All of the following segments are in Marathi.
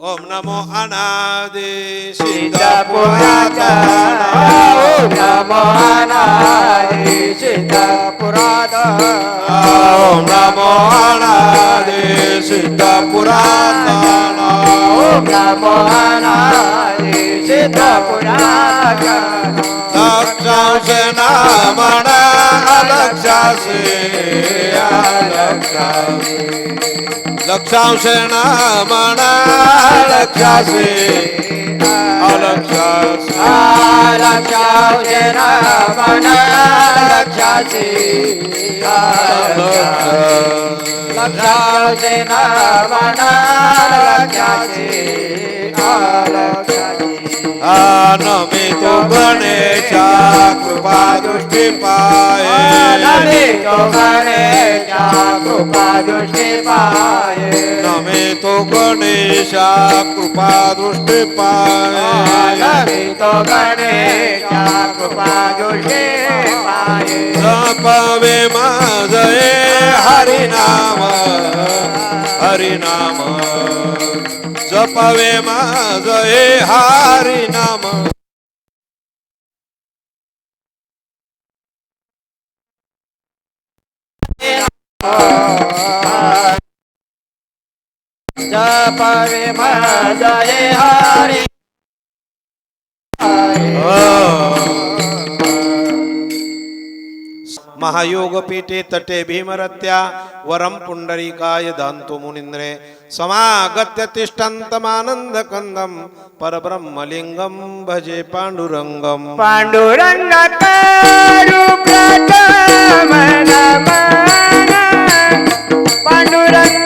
ओम नमो अनादि सिद्धपुराचा सिद्धपुराचा नमो अनादि सिद्धपुरात ओम नमो अनादि सिद्धपुरातन ओम नमो अनादि सिद्धपुरात लक्षांश नामणा लक्षांशे ना म्हणा लक्षासे लक्षांशे ना आनमी तो गणेशा कृपा दृष्टी पाय जाने तो गणेश कृपा दृष्टि पाए नमे तो गणेश कृपा दृष्टि पाए नमे तो गणेश कृपा दृष्टि पाए जपावे माझे हरि नाम हरि नाम जपावे माझे हरि नाम हो. महायोग पीठे तटे भीमरत्या वरं पुण्डरीकाय दान्तु मुनिन्द्रे समागत्य तिष्ठन्तमानन्दकन्दं परब्रह्मलिङ्गं भजे पाण्डुरङ्गं पाण्डुरङ्ग पांडुरंग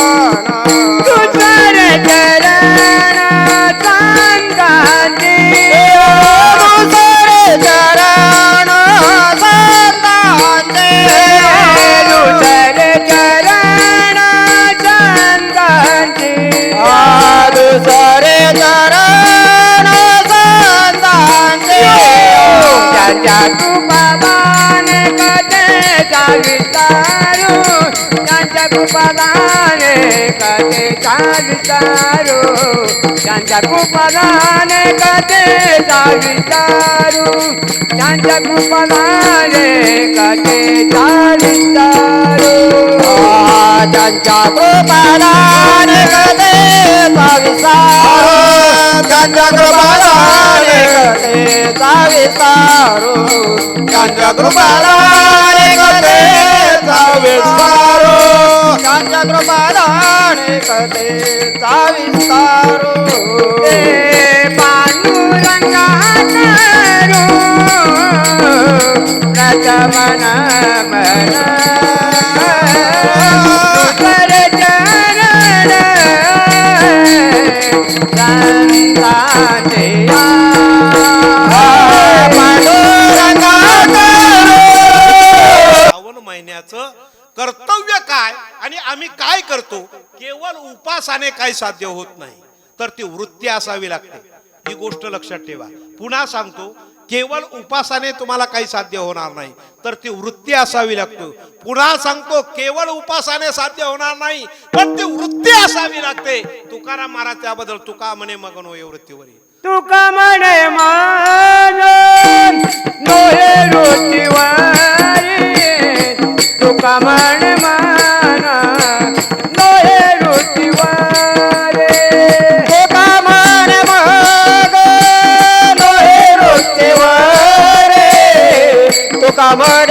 సాగిస్తారు చంచకు పదానే కథే సాగిస్తారు. చంచకు పదానే కథే సాగిస్తారు. చంచకు పదానే కథే సాగిస్తారు. చంచకు పదానే కథే సాగిస్తారు. చంచకు పదానే కథే సాగిస్తారు. చంచకు పదానే विस्तारो ज्ञानच्या कृपादाने कथेचा विस्तारो पांडुरंगातारो. कर्तव्य काय आणि आम्ही काय करतो? केवळ उपासाने काय साध्य होत नाही. तर ती वृत्ती असावी लागते. ही गोष्ट लक्षात ठेवा. पुन्हा सांगतो केवळ उपासाने तुम्हाला काही साध्य होणार नाही तर ती वृत्ती असावी लागतो. पुन्हा सांगतो केवळ उपासाने साध्य होणार नाही पण ती वृत्ती असावी लागते. तुकाराम महाराज त्याबद्दल तुका म्हणे मगन हो वृत्तीवर. तुका म्हणे I'm Lord.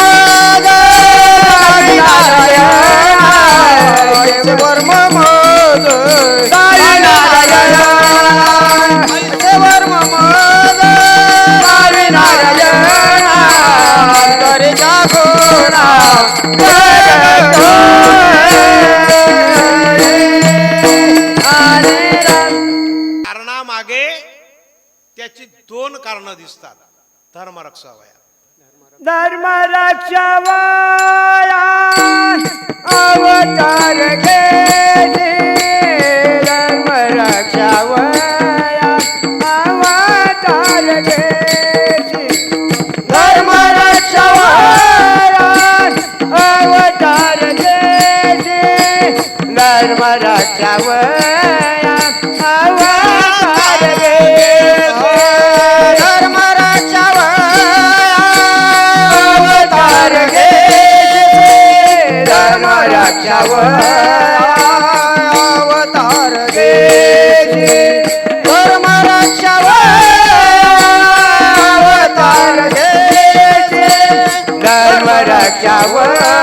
कारणामागे त्याची दोन कारण दिसतात. धर्म रक्षावया. धर्म रक्षावया अवतार घेते जावया अवतार गे धर्मराच्या अवतार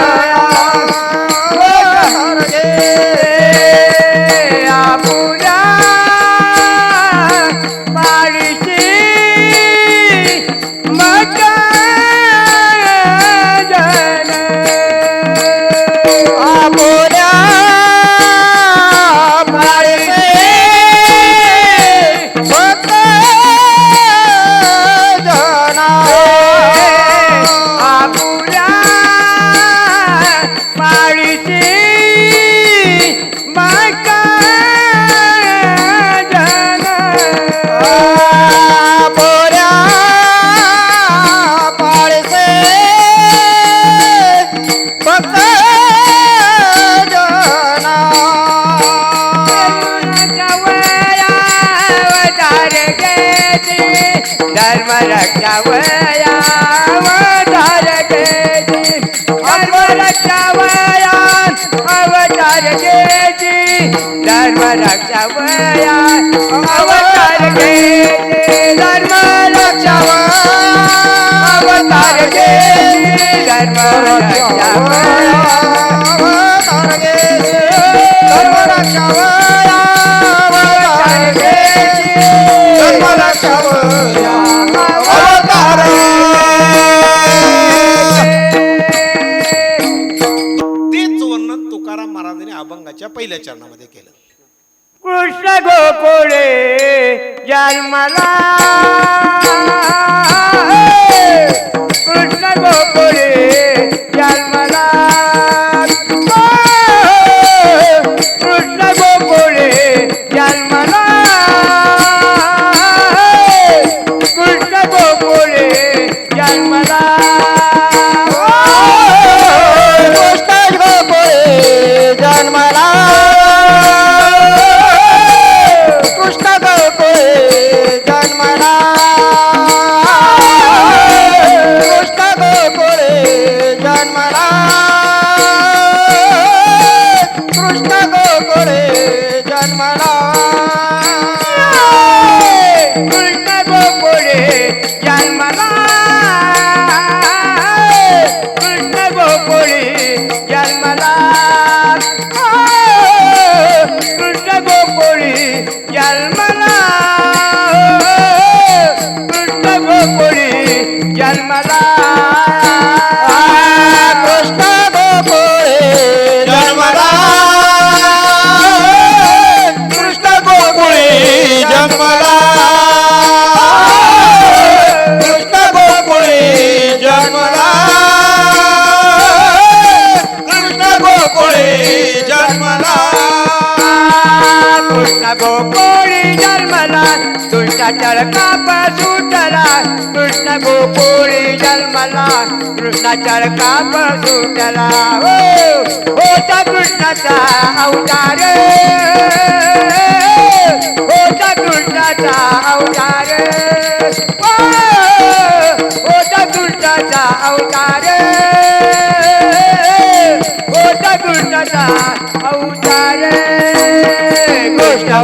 नवया अवतार तुकाराम महाराजांनी अभंगाच्या पहिल्या चरणामध्ये केलं. गोकुळे जन्मला. कृष्ण गोकुळे गोपोळी जन्मला दुष्टाचार काप सुटला कृष्ण गोपोळी जन्मला कृष्ण काप सुटला हो होता कृष्णाचा अवतार होता कृष्णाचा अवतार हो, होता कृष्णाचा अवतार होता कृष्णाचा अवतार कृष्ण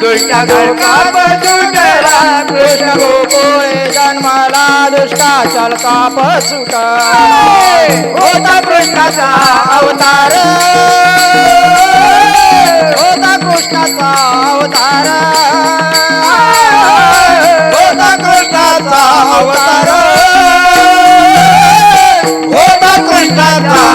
दुष्टा काप सुटला कृष्ण गोकुळे जन्माला दुष्टा काप सुटा होता कृष्णाचा अवतार होता कृष्णाचा अवतार होता कृष्णाचा अवतार होता कृष्णाचा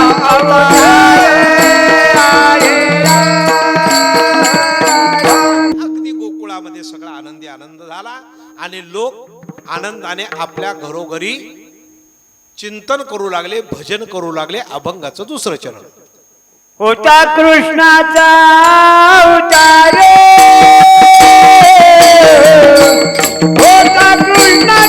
आणि लोक आनंदाने आपल्या घरोघरी चिंतन करू लागले भजन करू लागले अभंगाचं दुसरं चरण. होता कृष्णाचा अवतार होता कृष्णा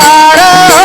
તારા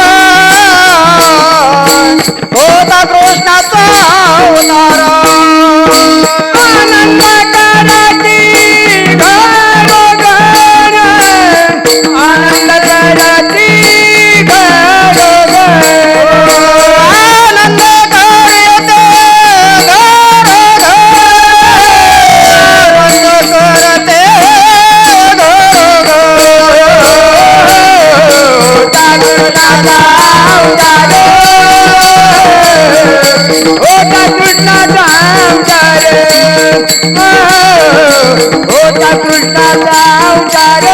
का पुरस्कार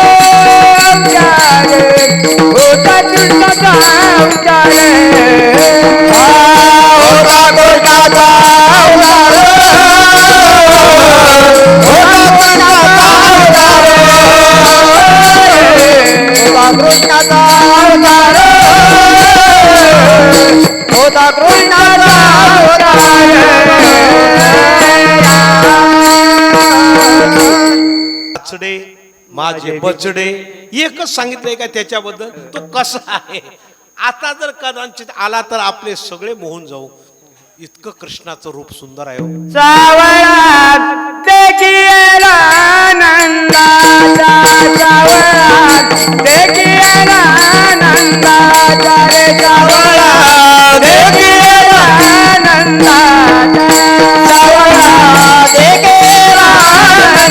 बचडे एकच सांगितलंय का त्याच्याबद्दल? तो कसा आहे? आता जर कदाचित आला तर आपले सगळे मोहून जाऊ. इतकं कृष्णाचं रूप सुंदर आहे हो.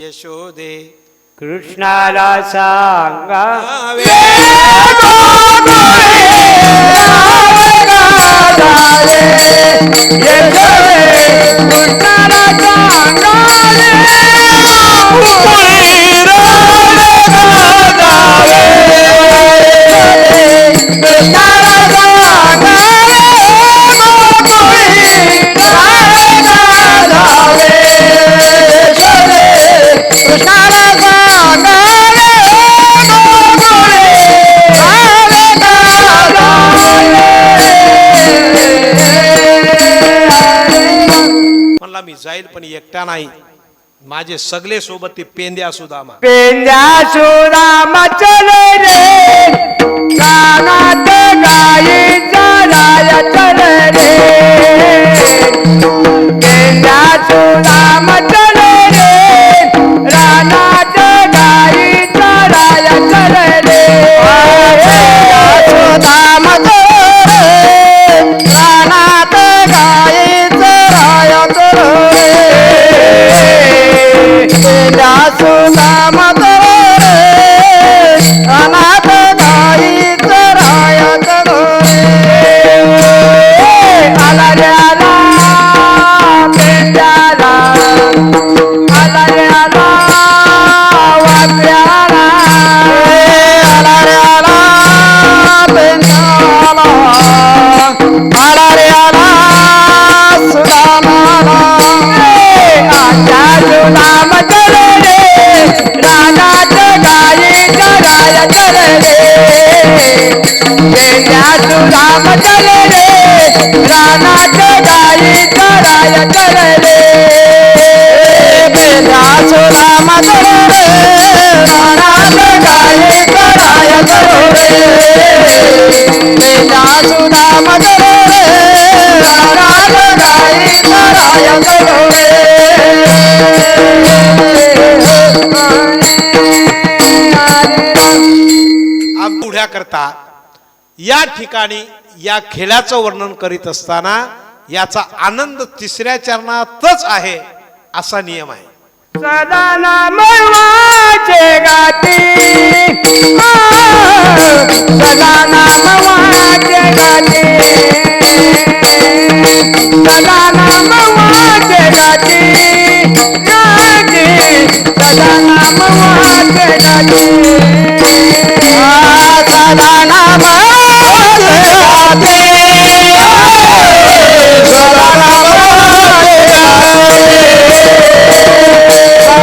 यशोदे कृष्णाला सांगा. कृष्णाला जाईल पण एकटा नाही. माझे सगळे सोबत ते पेंद्या सुदामा. पेंद्या सुदामा चले रे. गाई Rasulullah कराय गाई पुढ्या करता या ठिकाणी या खेळाचं वर्णन करीत असताना याचा आनंद तिसऱ्या चरणातच आहे असा नियम आहे. सदाना मवाचे गाती. सदाना मवाचे गाती. सदाना मवाचे गाती. गाती सदाना मवाचे गाती. सदाना मवाचे गाती. सदाना मवाचे गाती.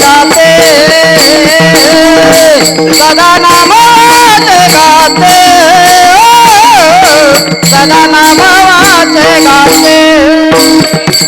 गाते सदा नाम गाते। सदा नाम गाते।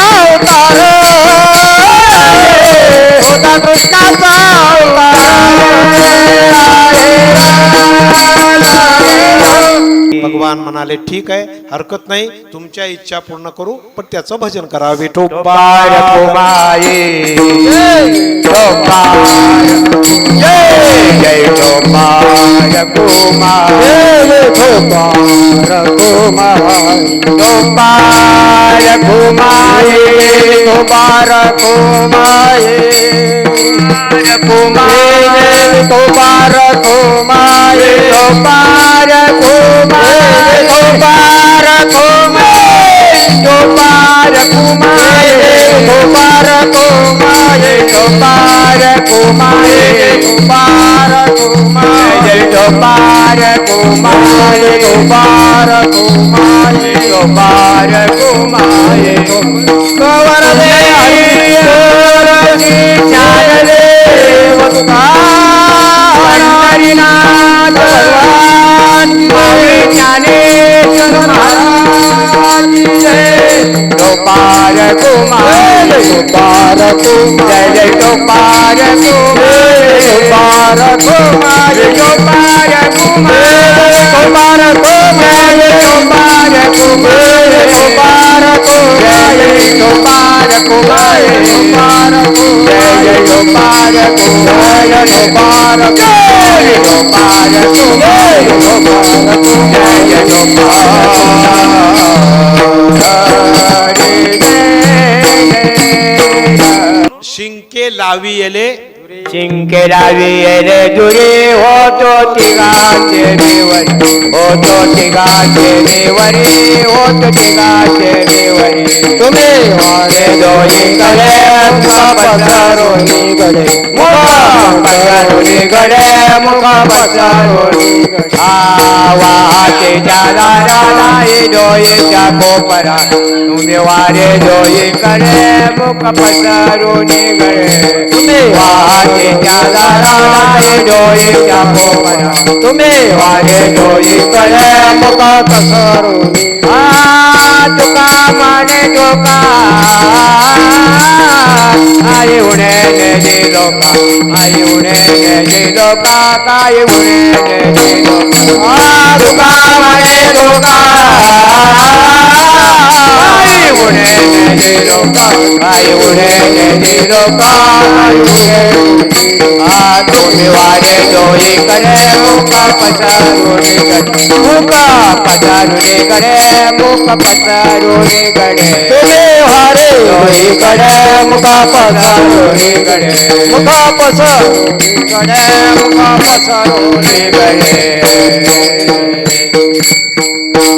कृष्णाचा भगवान म्हणाले ठीक आहे हरकत नाही तुमच्या इच्छा पूर्ण करू पण त्याचं भजन करा विठो कुमार. गोपाल कुमार. गोपार गोमाये गोपार कुमार गोपार गोमाये गोपार कुमाये गोपार कुमाये गोपार कुमाये गोपार कुमाये गोपार कुमाये गोवर दे ज्ञाने जय कुमार गोपाल कुमार जय गोपाल कुमार गोपाल गोपाल कुमार गोपाल कुमार गोपाल कुमार गोपाल कुमार गोपाल कुमार गोपाल जय गोपाल कुमार गोपाल गोपाल कुमार गोपाल जय गोपाल लावीले चिंके लावी येले दुरे होतो तिघाचे रेवरी होतो तिगाचे रेवरी होतो तिघाचे रेवरी हो तुम्ही होणे दोन्ही गळे पधारो निगळे मोठा डोळी गडे मुखाबाचा डोळी आवातेच्या दारालाही डोळीच्या कोपरा. तुम्ही वारे डोळीकडे मुख पसरोनी गडे तुम्ही. वाहतेच्या दारालाही कोपरा. तुम्ही. वारे डोळीकडे मुख पसरोनी आ तुका माने डोका आई उणे ने लोका आई उणे ने लोका काय उणे ने लोका आ तुका माने डोका तुम्ही वारे डोई करे मुका पसारुणे गडे मुका पसारुणे गडे मुका पसारुणे गडे गड मुखापस रोले गड मुखापस गड मुखापस रोले गड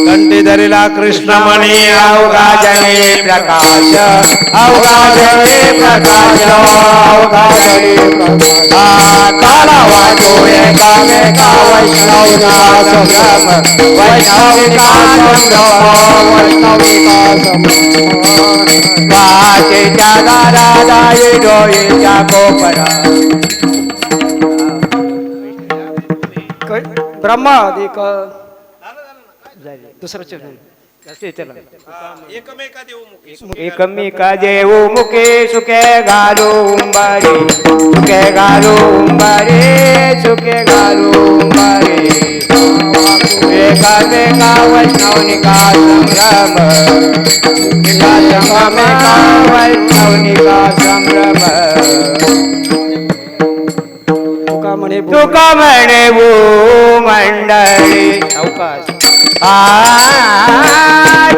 कंठीधरीला कृष्णमणी अवघाजने प्रकाश अवघाजने प्रकाश वैष्णव काला वाजो एकामे का वैष्णव दास वैष्णविका चेचा ये ब्रह्मा अधिक दुसरं चल। एकमेका देऊ मुके सुके घालू बारे सुके घालू सुके गावे गावैष्णव निका संभ्रम. निका संभ्रम गावैष्णव संभ्रम. तुका म्हणे मंडळी आ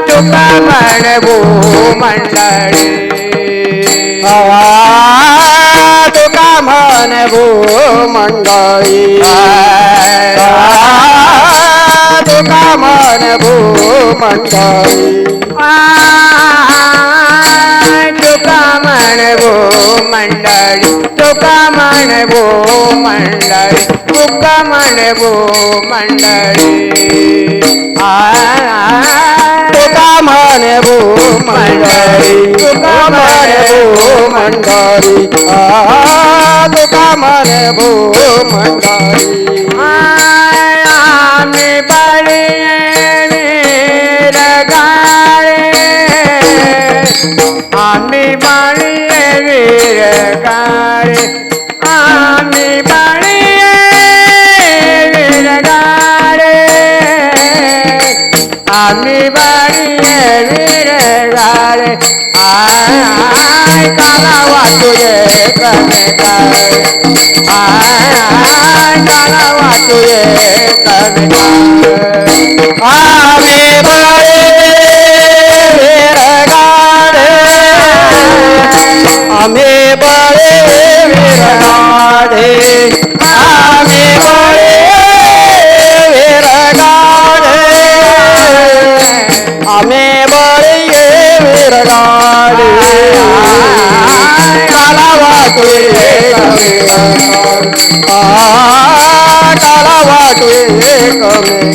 तुका म्हणे मंडळी तुका म्हणे मंडळी तुका म्हण भू मंडळी तुका म्हण भू मंडळी? तुका म्हण भू मंडळी? तुका म्हण भू मंडळी? तुका म्हणे भू मंडळी? तुका म्हणे भू मंडळी? तुका म्हणे भू मंडळी? वीरगारे आम्ही बाळे वीरगारे आम्ही बाळे वीरगारे आय काला वाटुये कमेदार आय काला वाटुये कमेदार आम्ही बळे विरगाढे आमे बळे विरगाढे आमे बळे विरगाढे कालावा तुझे कवे कालावा तुझे कवे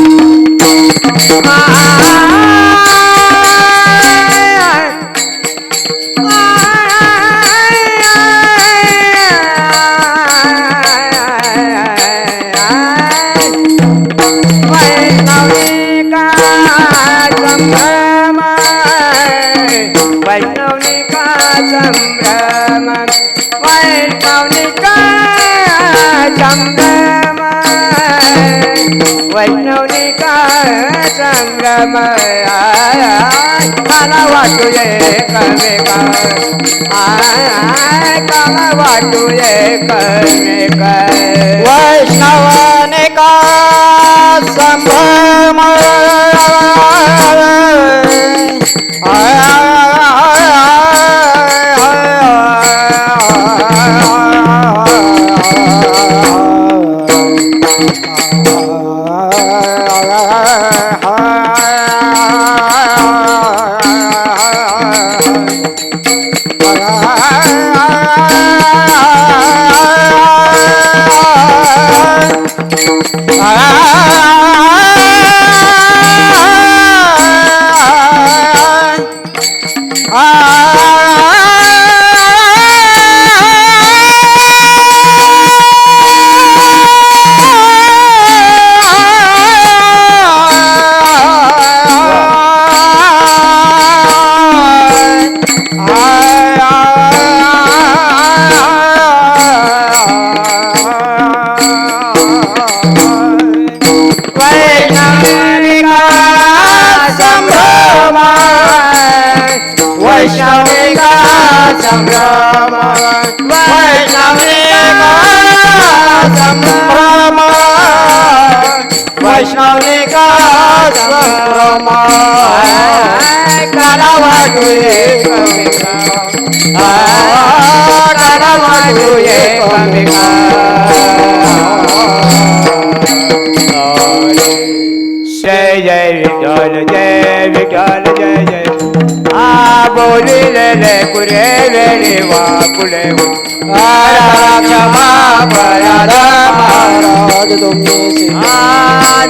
संभ्रम मला वाटू एकमेका काला वाटू एकमेक वैष्णवाने का संभ्रम संभ्रम वैष्णविका संभ्रम काला वाटू काला वाटू जय जय विठ्ठल जय विठ्ठल जय जय। आ बोलिलेले ले कुरे वेळी वाकुले महाराज तुम्ही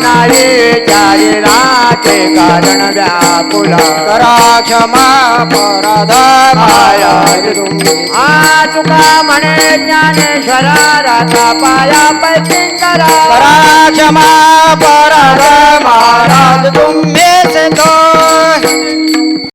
नारी चारी राते कारण व्याकुला. करा क्षमा पराध महाराज तुम्ही आ तुका म्हणे ज्ञानेश्वरा राता पाया पैकिंकरा करा क्षमा पराध महाराज तुम्ही तो